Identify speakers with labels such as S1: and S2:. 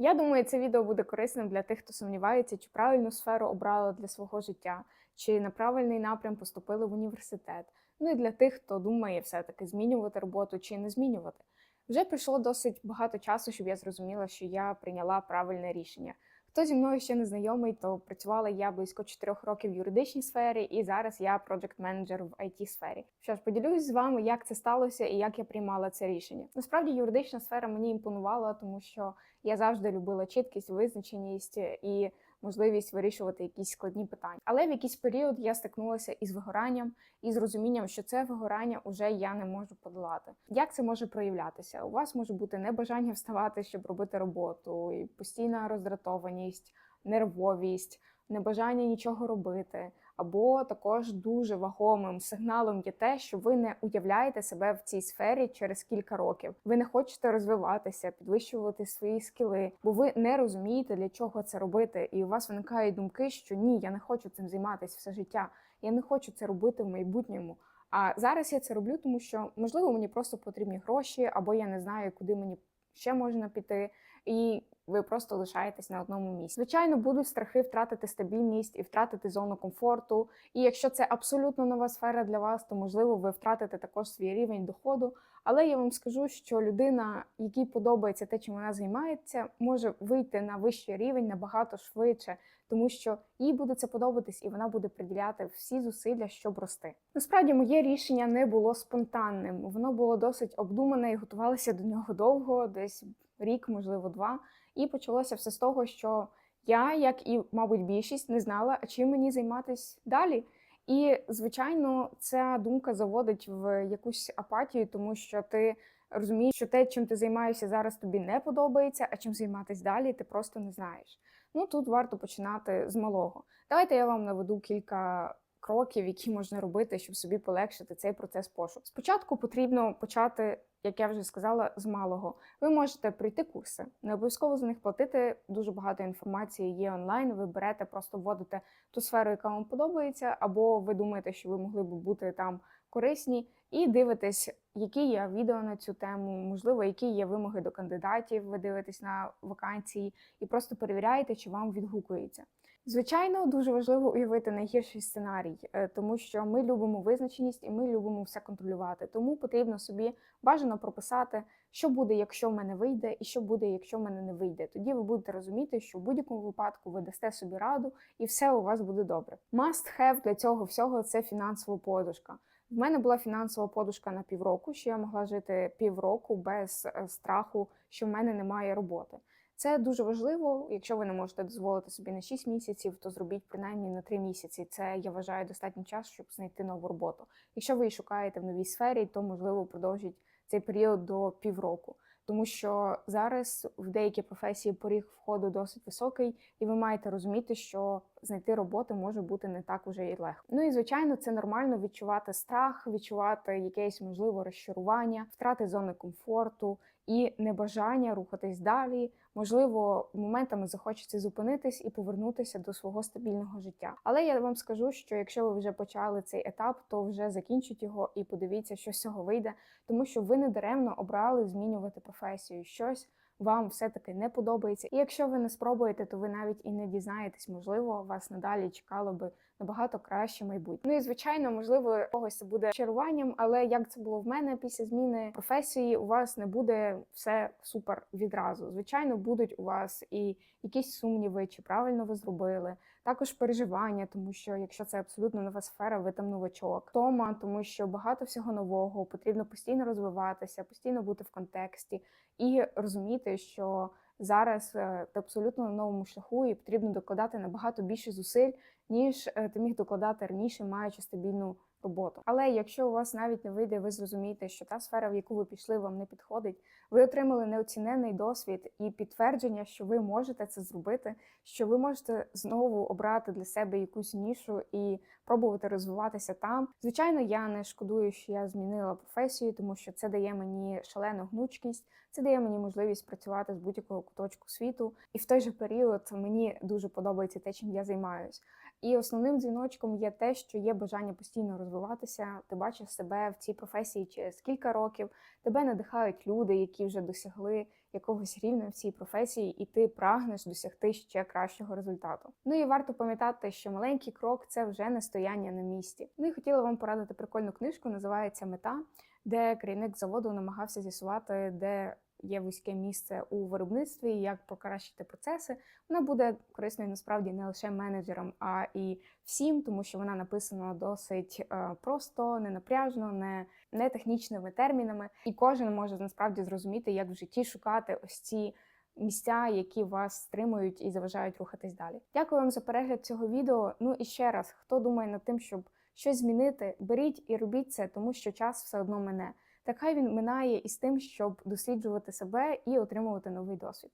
S1: Я думаю, це відео буде корисним для тих, хто сумнівається, чи правильну сферу обрали для свого життя, чи на правильний напрям поступили в університет. Ну і для тих, хто думає все-таки змінювати роботу чи не змінювати. Вже пройшло досить багато часу, щоб я зрозуміла, що я прийняла правильне рішення. Хто зі мною ще не знайомий, то працювала я близько 4 років в юридичній сфері, і зараз я проджект менеджер в it сфері. Що ж, поділюсь з вами, як це сталося і як я приймала це рішення. Насправді, юридична сфера мені імпонувала, тому що я завжди любила чіткість, визначеність і можливість вирішувати якісь складні питання. Але в якийсь період я стикнулася із вигоранням і з розумінням, що це вигорання уже я не можу подолати. Як це може проявлятися? У вас може бути небажання вставати, щоб робити роботу, і постійна роздратованість, нервовість, небажання нічого робити. Або також дуже вагомим сигналом є те, що ви не уявляєте себе в цій сфері через кілька років. Ви не хочете розвиватися, підвищувати свої скіли, бо ви не розумієте, для чого це робити, і у вас виникають думки, що ні, я не хочу цим займатися все життя. Я не хочу це робити в майбутньому. А зараз я це роблю, тому що можливо мені просто потрібні гроші, або я не знаю, куди мені ще можна піти. І ви просто лишаєтесь на одному місці. Звичайно, будуть страхи втратити стабільність і втратити зону комфорту. І якщо це абсолютно нова сфера для вас, то можливо ви втратите також свій рівень доходу. Але я вам скажу, що людина, якій подобається те, чим вона займається, може вийти на вищий рівень набагато швидше, тому що їй буде це подобатись, і вона буде приділяти всі зусилля, щоб рости. Насправді, моє рішення не було спонтанним, воно було досить обдумане і готувалося до нього довго, десь рік, можливо, два. І почалося все з того, що я, як і, мабуть, більшість, не знала, чим мені займатися далі. І, звичайно, ця думка заводить в якусь апатію, тому що ти розумієш, що те, чим ти займаєшся зараз, тобі не подобається, а чим займатися далі, ти просто не знаєш. Ну тут варто починати з малого. Давайте я вам наведу кілька кроків, які можна робити, щоб собі полегшити цей процес пошуку. Спочатку потрібно почати, як я вже сказала, з малого. Ви можете пройти курси, не обов'язково за них платити. Дуже багато інформації є онлайн. Ви берете, просто вводите ту сферу, яка вам подобається, або ви думаєте, що ви могли б бути там корисні, і дивитесь, які є відео на цю тему, можливо, які є вимоги до кандидатів. Ви дивитесь на вакансії і просто перевіряєте, чи вам відгукується. Звичайно, дуже важливо уявити найгірший сценарій, е, тому що ми любимо визначеність і ми любимо все контролювати. Тому потрібно собі бажано прописати, що буде, якщо в мене вийде, і що буде, якщо в мене не вийде. Тоді ви будете розуміти, що в будь-якому випадку ви дасте собі раду, і все у вас буде добре. Must have для цього всього це фінансова подушка. В мене була фінансова подушка на півроку, що я могла жити півроку без е, страху, що в мене немає роботи. Це дуже важливо. Якщо ви не можете дозволити собі на 6 місяців, то зробіть принаймні на 3 місяці. Це я вважаю достатньо часу, щоб знайти нову роботу. Якщо ви її шукаєте в новій сфері, то можливо продовжіть цей період до півроку. Тому що зараз в деякі професії поріг входу досить високий, і ви маєте розуміти, що знайти роботу може бути не так уже і легко. Ну і звичайно, це нормально відчувати страх, відчувати якесь можливо розчарування, втрати зони комфорту і небажання рухатись далі. Можливо, моментами захочеться зупинитись і повернутися до свого стабільного життя. Але я вам скажу, що якщо ви вже почали цей етап, то вже закінчіть його і подивіться, що з цього вийде, тому що ви не даремно обрали змінювати професію. Щось вам все-таки не подобається. І якщо ви не спробуєте, то ви навіть і не дізнаєтесь, можливо, вас надалі чекало би набагато краще майбутнє. Ну і звичайно, можливо, когось це буде чаруванням, але як це було в мене після зміни професії, у вас не буде все супер відразу. Звичайно, будуть у вас і якісь сумніви, чи правильно ви зробили. Також переживання, тому що якщо це абсолютно нова сфера, ви там новачок. Тома, тому що багато всього нового, потрібно постійно розвиватися, постійно бути в контексті і розуміти, що зараз е, ти абсолютно на новому шляху і потрібно докладати набагато більше зусиль, ніж е, ти міг докладати раніше, маючи стабільну роботу. Але якщо у вас навіть не вийде, ви зрозумієте, що та сфера, в яку ви пішли, вам не підходить. Ви отримали неоцінений досвід і підтвердження, що ви можете це зробити, що ви можете знову обрати для себе якусь нішу і пробувати розвиватися там. Звичайно, я не шкодую, що я змінила професію, тому що це дає мені шалену гнучкість, Це дає мені можливість працювати з будь-якого куточку світу, і в той же період мені дуже подобається те, чим я займаюсь. І основним дзвіночком є те, що є бажання постійно розвиватися. Ти бачиш себе в цій професії через кілька років. Тебе надихають люди, які вже досягли якогось рівня в цій професії, і ти прагнеш досягти ще кращого результату. Ну і варто пам'ятати, що маленький крок це вже не стояння на місці. Ну і хотіла вам порадити прикольну книжку, називається Мета, де керівник заводу намагався з'ясувати, де є вузьке місце у виробництві, як покращити процеси. Вона буде корисною насправді не лише менеджерам, а і всім, тому що вона написана досить е, просто, не напряжно, не, не технічними термінами, і кожен може насправді зрозуміти, як в житті шукати ось ці. Місця, які вас стримують і заважають рухатись далі. Дякую вам за перегляд цього відео. Ну і ще раз, хто думає над тим, щоб щось змінити, беріть і робіть це, тому що час все одно мине. Так хай він минає із тим, щоб досліджувати себе і отримувати новий досвід.